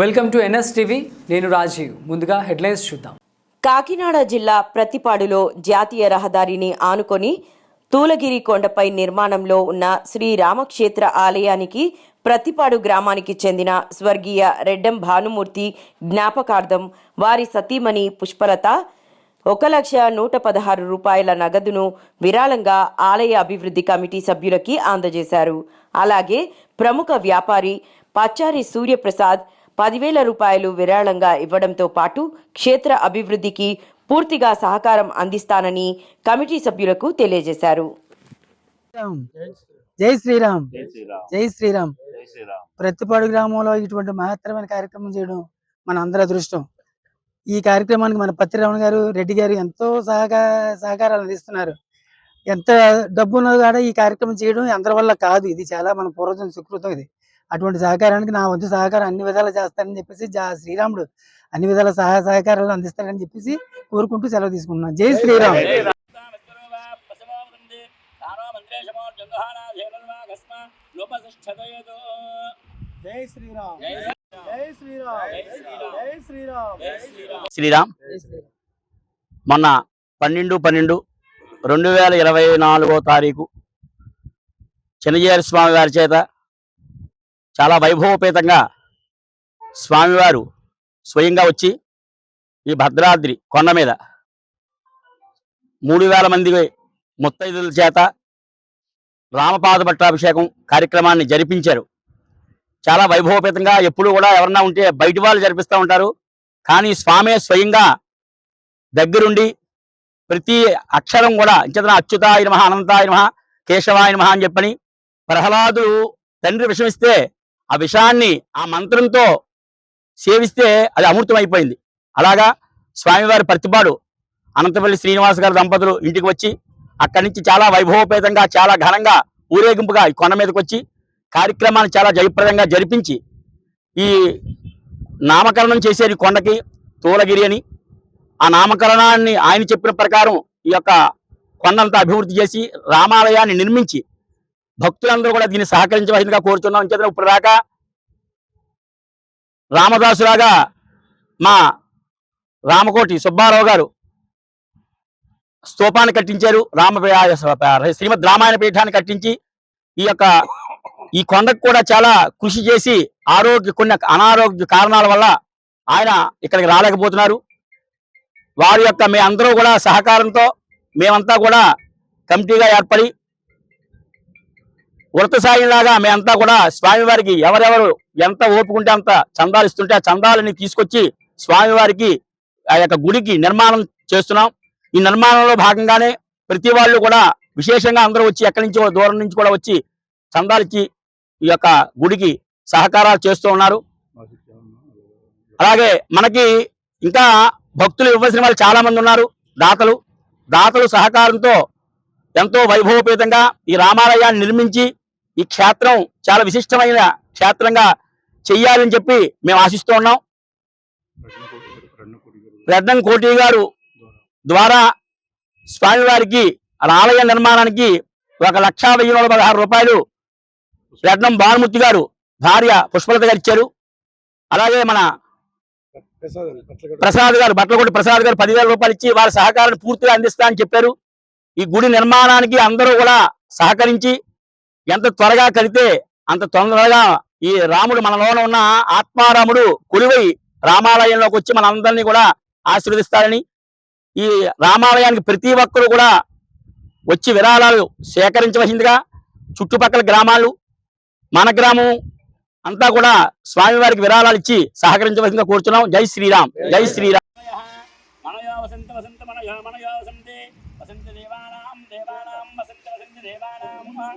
Welcome to NS TV. నేను రాజీవ్. ముందుగా headlines చూద్దాం. కాకినాడ జిల్లా ప్రతిపాడులో జాతీయ రహదారిని ఆనుకొని తూలగిరి కొండపై నిర్మాణంలో ఉన్న శ్రీ రామక్షేత్ర ఆలయానికి ప్రతిపాడు గ్రామానికి చెందిన స్వర్గీయ రెడ్డం భానుమూర్తి జ్ఞాపకార్థం వారి సతీమణి పుష్పలత ఒక లక్ష నూట పదహారు రూపాయల నగదును విరాళంగా ఆలయ అభివృద్ధి కమిటీ సభ్యులకి అందజేశారు. అలాగే ప్రముఖ వ్యాపారి పచ్చారి సూర్యప్రసాద్ పదివేల రూపాయలు విరాళంగా ఇవ్వడంతో పాటు క్షేత్ర అభివృద్ధికి పూర్తిగా సహకారం అందిస్తానని కమిటీ సభ్యులకు తెలియజేశారు. శ్రీరామ్ జై శ్రీరామ్. జై శ్రీరామ్. జై శ్రీరామ్. జై శ్రీరామ్. ప్రతిపాడు గ్రామంలో ఇటువంటి మహత్తరమైన కార్యక్రమం చేయడం మన అందరి అదృష్టం. ఈ కార్యక్రమానికి మన పత్రిరమణ గారు రెడ్డి గారు ఎంతో సహకార సహకారాలు అందిస్తున్నారు. ఎంత డబ్బు ఉన్నది కూడా ఈ కార్యక్రమం చేయడం అందరి వల్ల కాదు. ఇది చాలా మన పూర్వజన సుకృతం ఇది. అటువంటి సహకారానికి నా వంతు సహకారం అన్ని విధాలు చేస్తానని చెప్పేసి జా శ్రీరాముడు అన్ని విధాల సహాయ సహకారాలు అందిస్తారని చెప్పేసి కోరుకుంటూ సెలవు తీసుకుంటున్నాను జై శ్రీరామ్. జై శ్రీరామ్. జై శ్రీరామ్. జై శ్రీరామ్. శ్రీరామ్. మొన్న పన్నెండు పన్నెండు రెండు వేల ఇరవై నాలుగో తారీఖు. చిన్నజీరి స్వామి వారి చేత చాలా వైభవపేతంగా స్వామివారు స్వయంగా వచ్చి ఈ భద్రాద్రి కొండ మీద మూడు వేల మంది ముత్తైదుల చేత రామపాద పట్టాభిషేకం కార్యక్రమాన్ని జరిపించారు. చాలా వైభవపేతంగా ఎప్పుడు కూడా ఎవరన్నా ఉంటే బయటి వాళ్ళు జరిపిస్తూ ఉంటారు. కానీ స్వామే స్వయంగా దగ్గరుండి ప్రతి అక్షరం కూడా ఇంచేతన అచ్యుతాయ నమ అనంతాయ నమ కేశవాయ నమ అని చెప్పని ప్రహ్లాదుడు తండ్రి విషమిస్తే ఆ విషాన్ని ఆ మంత్రంతో సేవిస్తే అది అమృతం అయిపోయింది అలాగా స్వామివారి ప్రతిపాడు అనంతపల్లి శ్రీనివాస్ గారి దంపతులు ఇంటికి వచ్చి అక్కడి నుంచి చాలా వైభవపేతంగా చాలా ఘనంగా ఊరేగింపుగా ఈ కొండ మీదకి వచ్చి కార్యక్రమాన్ని చాలా జయప్రదంగా జరిపించి ఈ నామకరణం చేసేది కొండకి తూలగిరి అని. ఆ నామకరణాన్ని ఆయన చెప్పిన ప్రకారం ఈ యొక్క కొండంతా అభివృద్ధి చేసి రామాలయాన్ని నిర్మించి భక్తులందరూ కూడా దీన్ని సహకరించవలసిందిగా కోరుతున్నాం చేత ఇప్పుడు రాక? రామదాసులాగా మా రామకోటి సుబ్బారావు గారు స్తూపాన్ని కట్టించారు. రామ శ్రీమద్ రామాయణ పీఠాన్ని కట్టించి ఈ యొక్క ఈ కొండకు కూడా చాలా కృషి చేసి ఆరోగ్య కొన్ని అనారోగ్య కారణాల వల్ల ఆయన ఇక్కడికి రాలేకపోతున్నారు. వారి యొక్క మీ అందరూ కూడా సహకారంతో మేమంతా కూడా కమిటీగా ఏర్పడి వృత సాయిలాగా మేమంతా కూడా స్వామివారికి ఎవరెవరు ఎంత ఓపుకుంటే అంత చందాలు ఇస్తుంటే ఆ చందాలని తీసుకొచ్చి స్వామివారికి ఆ యొక్క గుడికి నిర్మాణం చేస్తున్నాం. ఈ నిర్మాణంలో భాగంగానే ప్రతి వాళ్ళు కూడా విశేషంగా అందరూ వచ్చి ఎక్కడి నుంచి దూరం నుంచి కూడా వచ్చి చందాలు ఇచ్చి ఈ యొక్క గుడికి సహకారాలు చేస్తూ ఉన్నారు. అలాగే మనకి ఇంకా భక్తులు ఇవ్వాల్సిన వాళ్ళు చాలా మంది ఉన్నారు. దాతలు. దాతలు సహకారంతో ఎంతో వైభవపేతంగా ఈ రామాలయాన్ని నిర్మించి ఈ క్షేత్రం చాలా విశిష్టమైన క్షేత్రంగా చెయ్యాలని చెప్పి మేము ఆశిస్తూ ఉన్నాం. రెడ్డం కోటి గారు ద్వారా స్వామివారికి ఆలయ నిర్మాణానికి ఒక లక్ష వెయ్యి నూట పదహారు రూపాయలు రెడ్డం భానుమూర్తి గారు భార్య పుష్పలత గారు ఇచ్చారు. అలాగే మన ప్రసాద్ గారు బట్టలకొండ ప్రసాద్ గారు పదివేల రూపాయలు ఇచ్చి వారి సహకారాన్ని పూర్తిగా అందిస్తా అని చెప్పారు. ఈ గుడి నిర్మాణానికి అందరూ కూడా సహకరించి ఎంత త్వరగా కలితే అంత తొందరగా ఈ రాముడు మనలోన ఉన్న ఆత్మారాముడు కొలువై రామాలయంలోకి వచ్చి మనందరినీ కూడా ఆశీర్వదిస్తారని ఈ రామాలయానికి ప్రతి ఒక్కరు కూడా వచ్చి విరాళాలు సేకరించవలసిందిగా చుట్టుపక్కల గ్రామాలు మన గ్రామం అంతా కూడా స్వామివారికి విరాళాలు ఇచ్చి సహకరించవలసిందిగా కోరుతున్నాం జై శ్రీరామ్. జై శ్రీరామ్. వసంత వసంత దేవానాం దేవానాం వసంత వసంత దేవానాం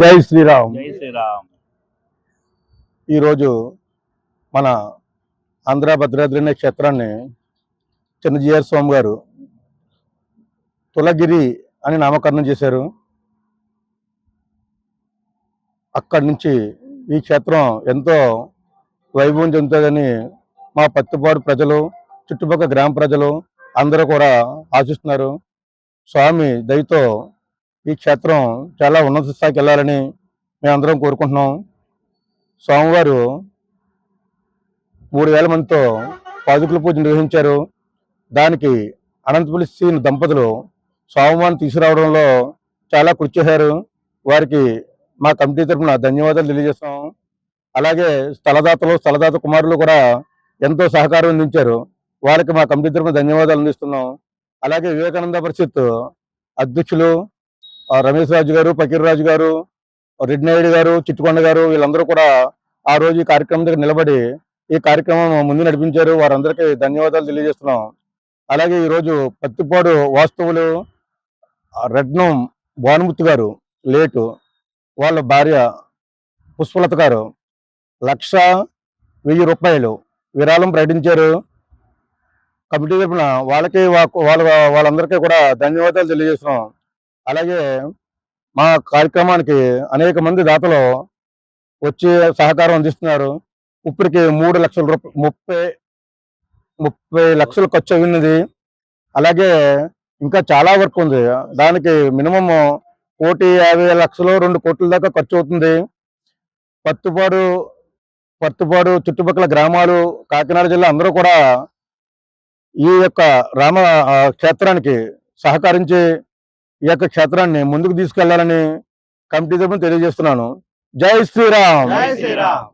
జై శ్రీరామ్ శ్రీరామ్ ఈరోజు మన ఆంధ్ర భద్రాద్రి అనే క్షేత్రాన్ని చిన్న జిఆర్ స్వామి గారు తులగిరి అని నామకరణం చేశారు. అక్కడి నుంచి ఈ క్షేత్రం ఎంతో వైభవం చెందుతుందని మా పత్తిపాడు ప్రజలు చుట్టుపక్కల గ్రామ ప్రజలు అందరూ కూడా ఆశిస్తున్నారు. స్వామి దయతో ఈ క్షేత్రం చాలా ఉన్నత స్థాయికి వెళ్ళాలని మేమందరం కోరుకుంటున్నాం. స్వామివారు మూడు వేల మందితో పాదుకుల పూజ నిర్వహించారు. దానికి అనంతపురి శ్రీ దంపతులు స్వామివారిని తీసుకురావడంలో చాలా కృషి చేశారు. వారికి మా కమిటీ తరఫున ధన్యవాదాలు తెలియజేస్తాం అలాగే స్థలదాతలు స్థలదాత కుమారులు కూడా ఎంతో సహకారం అందించారు. వారికి మా కమిటీ తరఫున ధన్యవాదాలు అందిస్తున్నాం అలాగే వివేకానంద పరిషత్ అధ్యక్షులు రమేష్ రాజు గారు ఫకీర్ రాజు గారు రెడ్డినాయుడు గారు చిట్టుకొండ గారు వీళ్ళందరూ కూడా ఆ రోజు ఈ కార్యక్రమం దగ్గర నిలబడి ఈ కార్యక్రమం ముందు నడిపించారు. వారందరికీ ధన్యవాదాలు తెలియజేస్తున్నాం అలాగే ఈరోజు పత్తిపాడు వాస్తవులు ఆ, రెడ్నం భానుమూర్తి గారు లేటు వాళ్ళ భార్య పుష్పలత గారు లక్ష వెయ్యి రూపాయలు విరాళం ప్రకటించారు. కమిటీ తరపున వాళ్ళకి వా- వాళ్ళ వాళ్ళందరికీ కూడా ధన్యవాదాలు తెలియజేస్తున్నాం. అలాగే మా కార్యక్రమానికి అనేక మంది దాతలు వచ్చి సహకారం అందిస్తున్నారు. ఇప్పటికి మూడు లక్షల రూపాయలు ముప్పై ముప్పై లక్షలు ఖర్చు అయినది అలాగే ఇంకా చాలా వర్క్ ఉంది. దానికి మినిమము కోటి యాభై లక్షలు రెండు కోట్ల దాకా ఖర్చు అవుతుంది. పత్తిపాడు పత్తుపాడు చుట్టుపక్కల గ్రామాలు కాకినాడ జిల్లా అందరూ కూడా ఈ యొక్క రామ ఆ, క్షేత్రానికి సహకరించి ఈ యొక్క క్షేత్రాన్ని ముందుకు తీసుకెళ్ళాలని కమిటీ తరఫున తెలియజేస్తున్నాను. జై శ్రీరామ్! జై శ్రీరామ్!